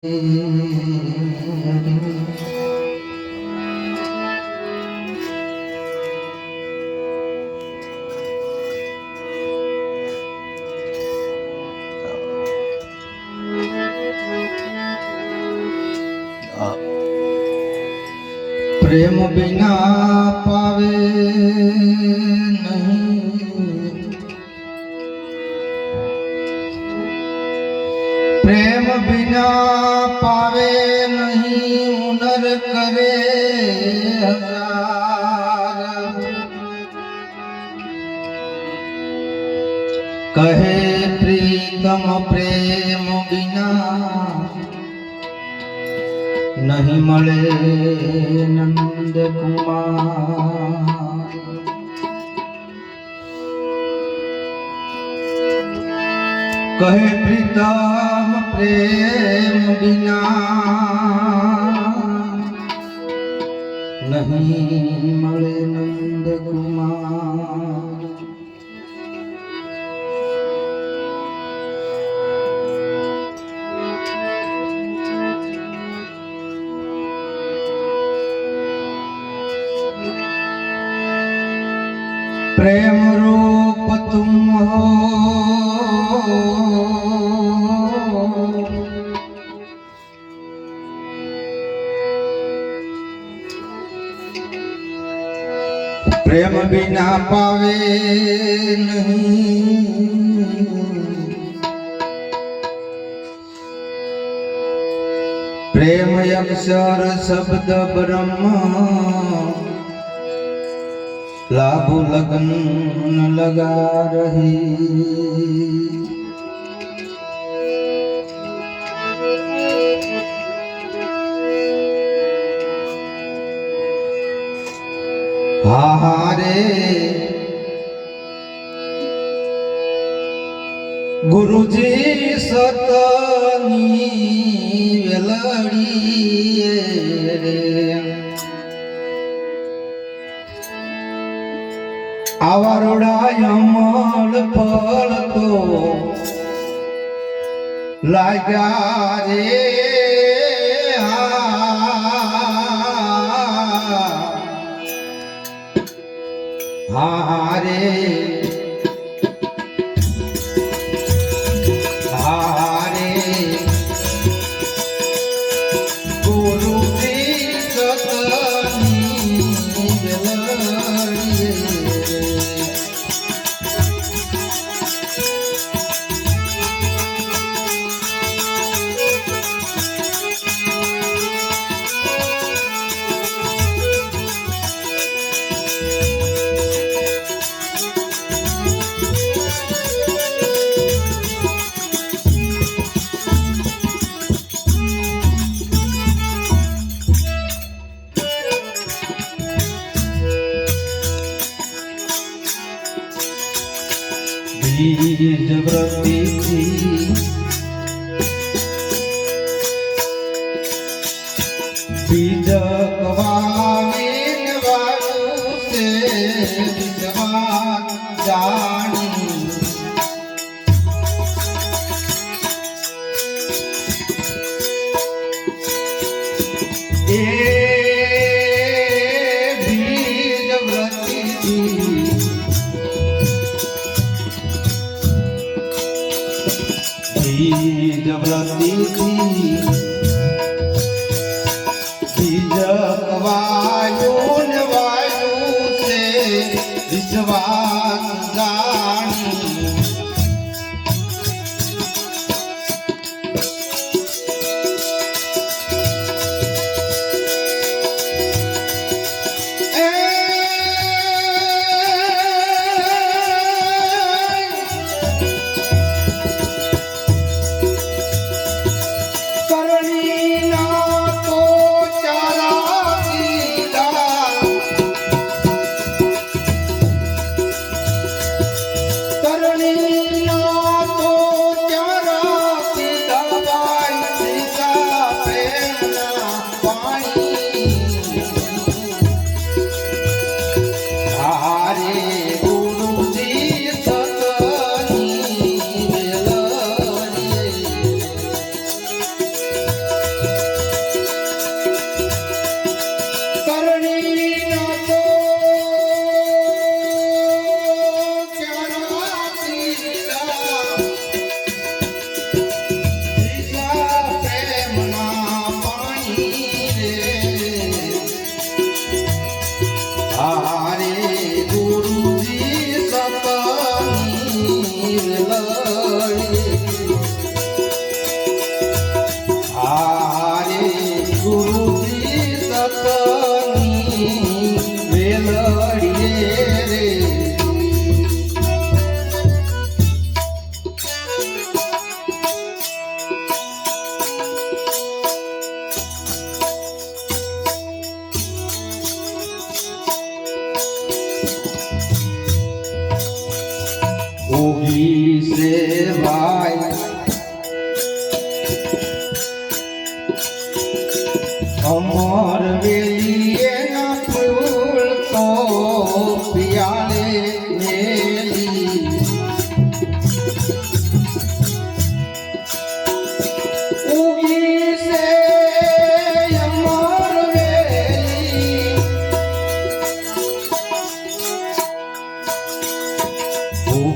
પ્રેમ બિના કહે પ્રીતમ પ્રેમ વિના નહીં મળે નંદ કુમાર. કહે પ્રીતમ પ્રેમ વિના નહીં મળે प्रेम रूप तुम हो प्रेम बिना पावे नहीं प्रेम अक्षर शब्द ब्रह्म લાભો લગન લગા રહી. હારે ગુરુજી સતની વેલડીએ આવારોડા અમલ ફળ તો લાગ્યા રે હા રે. Dobra.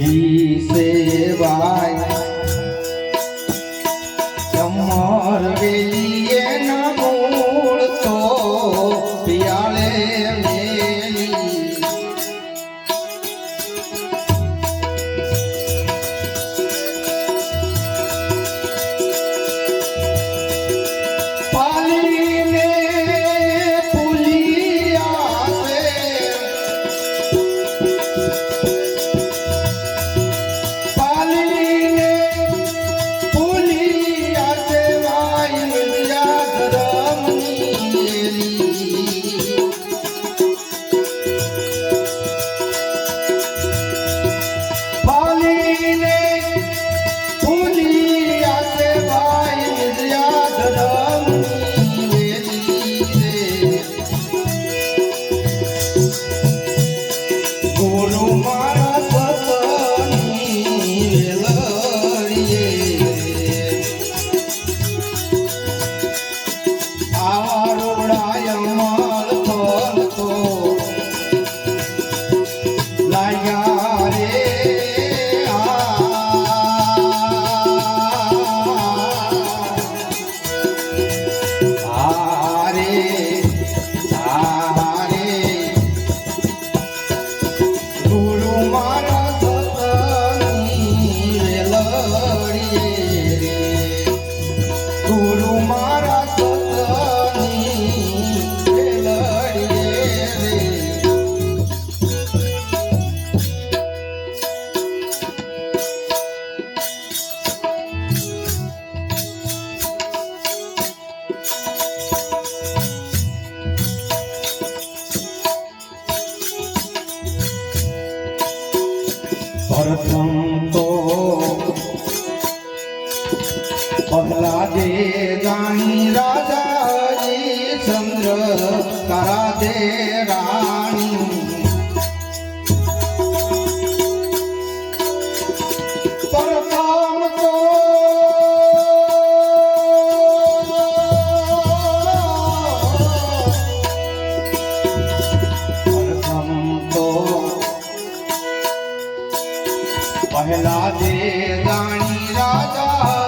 ઈ સેવાય. પ્રથમ તો પગલા દે ગાણી પહેલા દે દાણી રાજા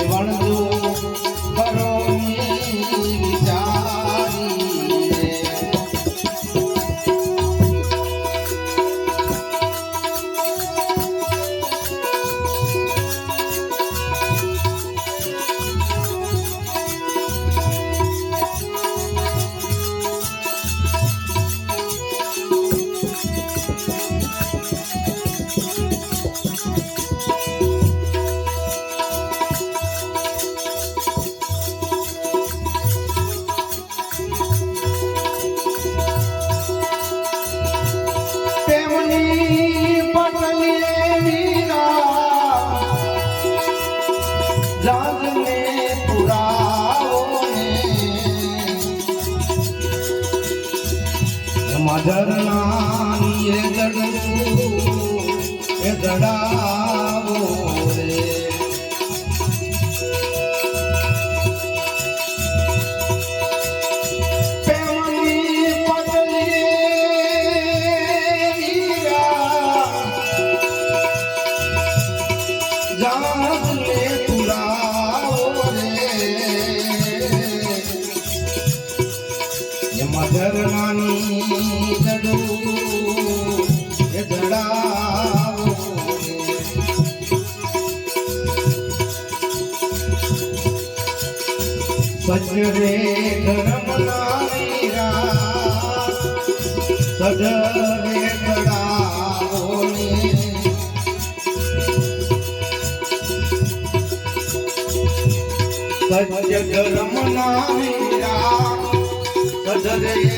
வாழ்ந்த ઝરણા એ દડવું એ દડા રે ધર્મ સદરે કળાઓની સજ્જ ધર્મ ના સદરે